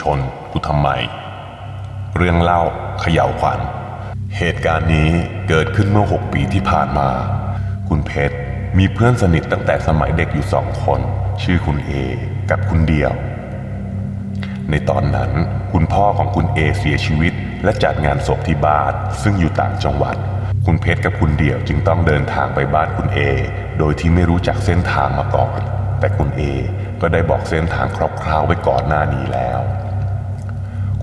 ชนกูทำไม เรื่องเล่าเขย่าวขวัญ เหตุการณ์นี้เกิดขึ้นเมื่อ 6 ปีที่ผ่านมา คุณเพชรมีเพื่อนสนิทตั้งแต่สมัยเด็กอยู่สองคน ชื่อคุณเอกับคุณเดียว ในตอนนั้นคุณพ่อของคุณเอเสียชีวิต และจัดงานศพที่บ้านซึ่งอยู่ต่างจังหวัด คุณเพชรกับคุณเดี่ยวจึงต้องเดินทางไปบ้านคุณเอ โดยที่ไม่รู้จักเส้นทางมาก่อน แต่คุณเอก็ได้บอกเส้นทางคร่าวๆไว้ก่อนหน้านี้แล้ว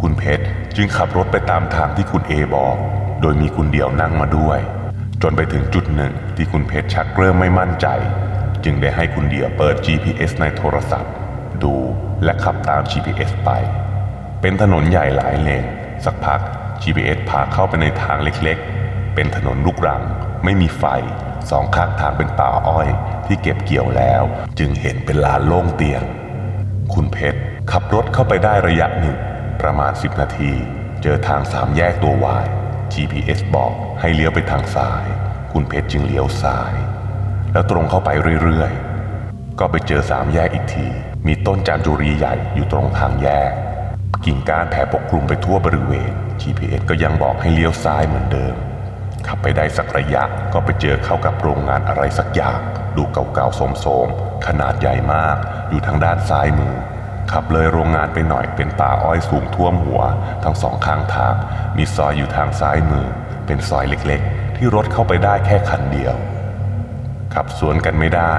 คุณเพชรจึงขับรถไปตามทางที่คุณเอบอก โดยมีคุณเดี่ยวนั่งมาด้วย จนไปถึงจุดหนึ่งที่คุณเพชรชักเริ่มไม่มั่นใจ จึงได้ให้คุณเดี่ยวเปิด GPS ในโทรศัพท์ ดูและขับตาม GPS ไป เป็นถนนใหญ่หลายเลนสักพัก GPS พาเข้าไปในทางเล็กๆ เป็นถนนลูกรัง ไม่มีไฟ สองข้างทางเป็นป่าอ้อย ที่เก็บเกี่ยวแล้ว จึงเห็นเป็นลานโล่งเตียนคุณเพชรขับรถเข้าไปได้ระยะหนึ่ง ประมาณ 10 นาที เจอทางสามแยกตัววาย GPS บอกให้เลี้ยวไปทางซ้าย คุณเพชรจึงเลี้ยวซ้าย แล้วตรงเข้าไปเรื่อยๆ ก็ไปเจอสามแยกอีกที มีต้นจามจุรีใหญ่อยู่ตรงทางแยก กิ่งก้านแผ่ปกคลุมไปทั่วบริเวณ GPS ก็ยังบอกให้เลี้ยวซ้ายเหมือนเดิม ขับไปได้สักระยะก็ไปเจอเข้ากับโรงงานอะไรสักอย่างดูเก่าๆโสมๆ ขนาดใหญ่มาก อยู่ทางด้านซ้ายมือ ขับเลยโรงงานไปหน่อยเป็นป่าอ้อยสูงท่วมหัว ทั้งสองข้างทาง มีซอยอยู่ทางซ้ายมือ เป็นซอยเล็กๆ ที่รถเข้าไปได้แค่คันเดียว ขับสวนกันไม่ได้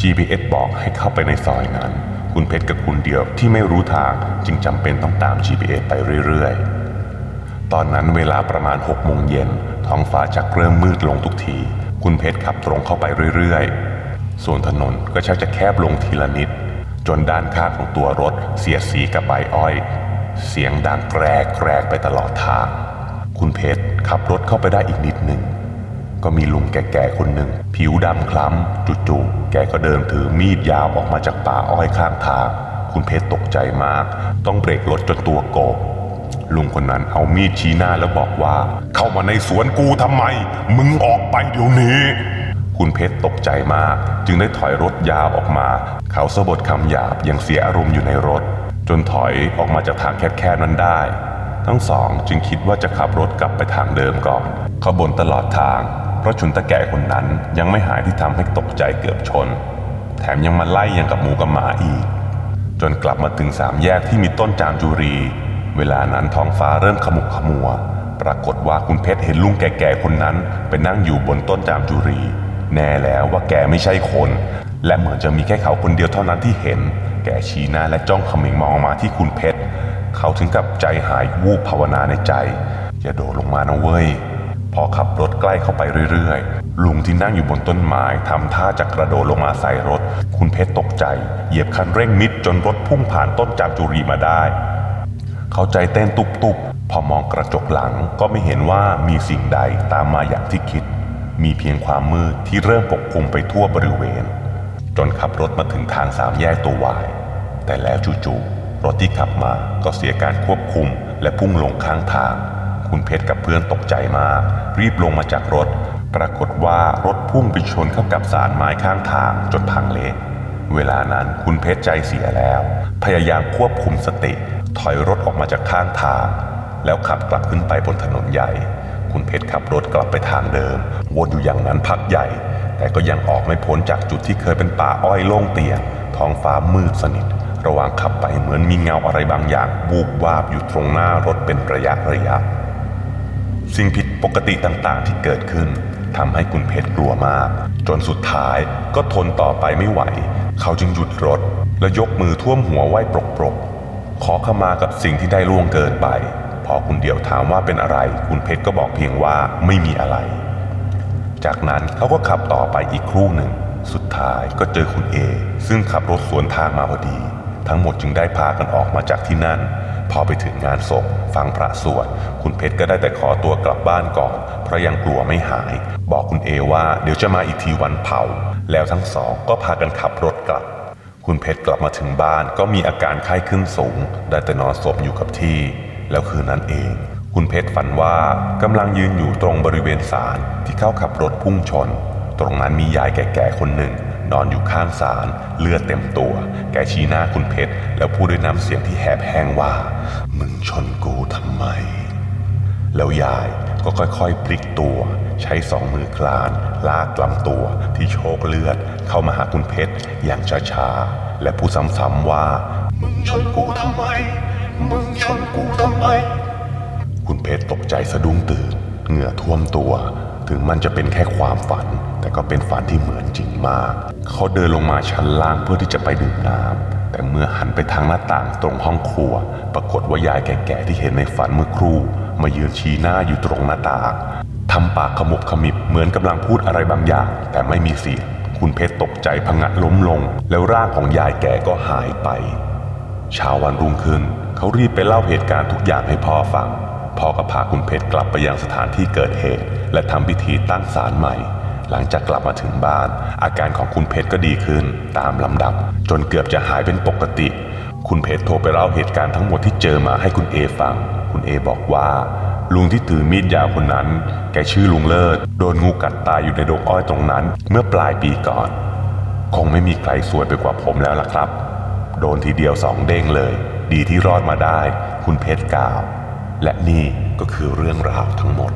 GPS บอกให้เข้าไปในซอยนั้น คุณเพชรกับคุณเดียวที่ไม่รู้ทางจึงจำเป็นต้องตาม GPS ไปเรื่อยๆ ตอนนั้นเวลาประมาณ6โมงเย็น ท้องฟ้าชักเริ่มมืดลงทุกที คุณเพชรขับตรงเข้าไปเรื่อยๆ ส่วนถนนก็ชักจะแคบลงทีละนิด จนด้านข้างของตัวรถเสียดสีกับใบอ้อย เสียงดังแกรกแกรกไปตลอดทาง คุณเพชรขับรถเข้าไปได้อีกนิดหนึ่ง ก็มีลุงแก่ๆคนหนึ่ง ผิวดำคล้ำจู่ๆแกก็เดินถือมีดยาวออกมาจากป่าอ้อยข้างทาง คุณเพชรตกใจมาก ต้องเบรกรถจนตัวโกก ลุงคนนั้นเอามีดชี้หน้าแล้วบอกว่า เข้ามาในสวนกูทำไม มึงออกไปเดี๋ยวนี้ คุณเพชรตกใจมาก จึงได้ถอยรถยาวออกมา เขาสะบดคำหยาบยังเสียอารมณ์อยู่ในรถ จนถอยออกมาจากทางแคบๆนั้นได้ ทั้งสองจึงคิดว่าจะขับรถกลับไปทางเดิมก่อนเขาบ่นตลอดทาง เพราะชุนตะแก่คนนั้นยังไม่หายที่ทำให้ตกใจเกือบชน แถมยังมาไล่ยังกับหมูกับหมาอีก จนกลับมาถึงสามแยกที่มีต้นจามจุรี เวลานั้นท้องฟ้าเริ่มขมุกขมัว ปรากฏว่าคุณเพชรเห็นลุงแก่ๆคนนั้นไปนั่งอยู่บนต้นจามจุรี แน่แล้วว่าแกไม่ใช่คน และเหมือนจะมีแค่เขาคนเดียวเท่านั้นที่เห็น แกชี้หน้าและจ้องเขมิงมองมาที่คุณเพชร เขาถึงกับใจหายวูบภาวนาในใจอย่าโดดลงมานะเว้ย พอขับรถใกล้เข้าไปเรื่อยๆ ลุงที่นั่งอยู่บนต้นไม้ทำท่าจะกระโดดลงมาใส่รถ คุณเพชรตกใจ เหยียบคันเร่งมิดจนรถพุ่งผ่านต้นจามจุรีมาได้ เขาใจเต้นตุบๆ พอมองกระจกหลังก็ไม่เห็นว่ามีสิ่งใดตามมาอย่างที่คิด มีเพียงความมืดที่เริ่มปกคลุมไปทั่วบริเวณ จนขับรถมาถึงทางสามแยกตัววาย แต่แล้วจู่ๆรถที่ขับมาก็เสียการควบคุมและพุ่งลงข้างทาง คุณเพชรกับเพื่อนตกใจมาก รีบลงมาจากรถ ปรากฏว่ารถพุ่งไปชนเข้ากับสารไม้ข้างทางจนพังเละเวลานั้นคุณเพชรใจเสียแล้ว พยายามควบคุมสติ ถอยรถออกมาจากข้างทาง แล้วขับกลับขึ้นไปบนถนนใหญ่ คุณเพชรขับรถกลับไปทางเดิม วนอยู่อย่างนั้นพักใหญ่ แต่ก็ยังออกไม่พ้นจากจุดที่เคยเป็นป่าอ้อยโล่งเตียงท้องฟ้ามืดสนิท ระหว่างขับไปเหมือนมีเงาอะไรบางอย่างวูบวาบอยู่ตรงหน้ารถเป็นระยะระยะ สิ่งผิดปกติต่างๆที่เกิดขึ้นทำให้คุณเพชรกลัวมาก จนสุดท้ายก็ทนต่อไปไม่ไหว เขาจึงหยุดรถ และยกมือท่วมหัวไหว้ปรกๆ ขอขมากับสิ่งที่ได้ล่วงเกินไป พอคุณเดียวถามว่าเป็นอะไร คุณเพชรก็บอกเพียงว่าไม่มีอะไร จากนั้นเขาก็ขับต่อไปอีกครู่หนึ่ง สุดท้ายก็เจอคุณเอ ซึ่งขับรถสวนทางมาพอดี ทั้งหมดจึงได้พากันออกมาจากที่นั่น พอไปถึงงานศพฟังพระสวด คุณเพชรก็ได้แต่ขอตัวกลับบ้านก่อน เพราะยังกลัวไม่หาย บอกคุณเอว่าเดี๋ยวจะมาอีกทีวันเผา แล้วทั้งสองก็พากันขับรถกลับ คุณเพชรกลับมาถึงบ้านก็มีอาการไข้ขึ้นสูง ได้แต่นอนศพอยู่กับที่ แล้วคืนนั้นเอง คุณเพชรฝันว่ากำลังยืนอยู่ตรงบริเวณศาลที่เขาขับรถพุ่งชน ตรงนั้นมียายแก่ๆคนหนึ่ง นอนอยู่ข้างศาลเลือดเต็มตัว แกชี้หน้าคุณเพชรแล้วพูดด้วยน้ำเสียงที่แหบแห้งว่า มึงชนกูทำไม แล้วยาย ก็ค่อยๆพลิกตัว ใช้สองมือคลาน ลากลำตัวที่โชกเลือด เข้ามาหาคุณเพชรอย่างช้าๆ และพูดซ้ำๆว่า มึงชนกูทำไม มึงชนกูทำไม คุณเพชรตกใจสะดุ้งตื่น เหงื่อท่วมตัว ถึงมันจะเป็นแค่ความฝัน แต่ก็เป็นฝันที่เหมือนจริงมาก เขาเดินลงมาชั้นล่างเพื่อที่จะไปดื่มน้ำแต่เมื่อหันไปทางหน้าต่างตรงห้องครัว ปรากฏว่ายายแก่ๆที่เห็นในฝันเมื่อครู่ มายืนชี้หน้าอยู่ตรงหน้าต่างทำปากขมุบขมิบเหมือนกำลังพูดอะไรบางอย่าง แต่ไม่มีเสียง คุณเพชรตกใจพังะล้มลง แล้วร่างของยายแก่ก็หายไปเช้าวันรุ่งขึ้น เขารีบไปเล่าเหตุการณ์ทุกอย่างให้พ่อฟังพ่อก็พาคุณเพชรกลับไปยังสถานที่เกิดเหตุ และทำพิธีตั้งศาลใหม่ หลังจากกลับมาถึงบ้าน อาการของคุณเพชรก็ดีขึ้น ตามลำดับ จนเกือบจะหายเป็นปกติ คุณเพชรโทรไปเล่าเหตุการณ์ทั้งหมดที่เจอมาให้คุณเอฟัง คุณเอบอกว่า ลุงที่ถือมีดยาวคนนั้น แกชื่อลุงเลิศ โดนงูกัดตายอยู่ในดงอ้อยตรงนั้น เมื่อปลายปีก่อน คงไม่มีใครสวยไปกว่าผมแล้วล่ะครับ โดนทีเดียวสองเด้งเลย ดีที่รอดมาได้ คุณเพชรกล่าว และนี่ก็คือเรื่องราวทั้งหมด